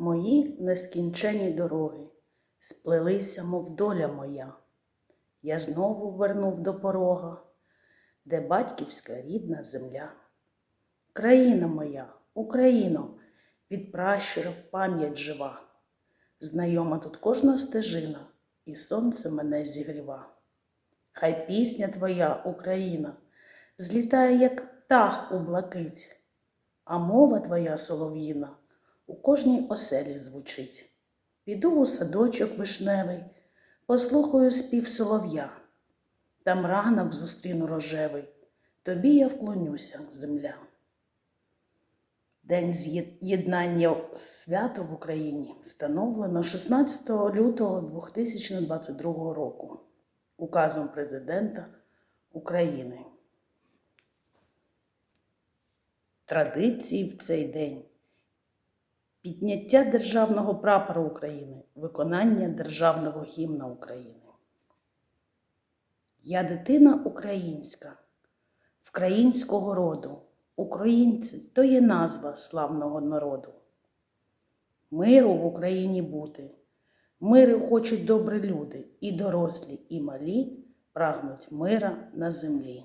Мої нескінчені дороги сплелися, мов доля моя. Я знову вернув до порога, де батьківська рідна земля. Країна моя, Україно, від пращурів пам'ять жива. Знайома тут кожна стежина, і сонце мене зігріва. Хай пісня твоя, Україна, злітає, як птах у блакить, а мова твоя солов'їна у кожній оселі звучить. Піду у садочок вишневий, послухаю спів солов'я, там ранок зустріну рожевий, тобі я вклонюся, земля. День з'єднання свято в Україні встановлено 16 лютого 2022 року указом президента України. Традиції в цей день підняття державного прапора України, виконання державного гімна України. Я дитина українська, вкраїнського роду. Українці то є назва славного народу. Миру в Україні бути. Миру хочуть добрі люди, і дорослі, і малі прагнуть мира на землі.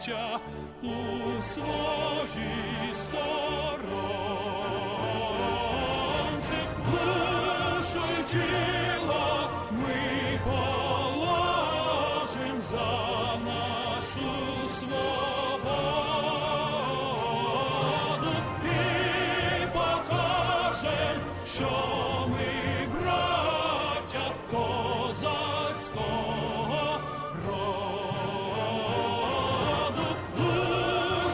браття, у своїй сторонці, душу й тіло ми положим за нашу свободу і покажем, що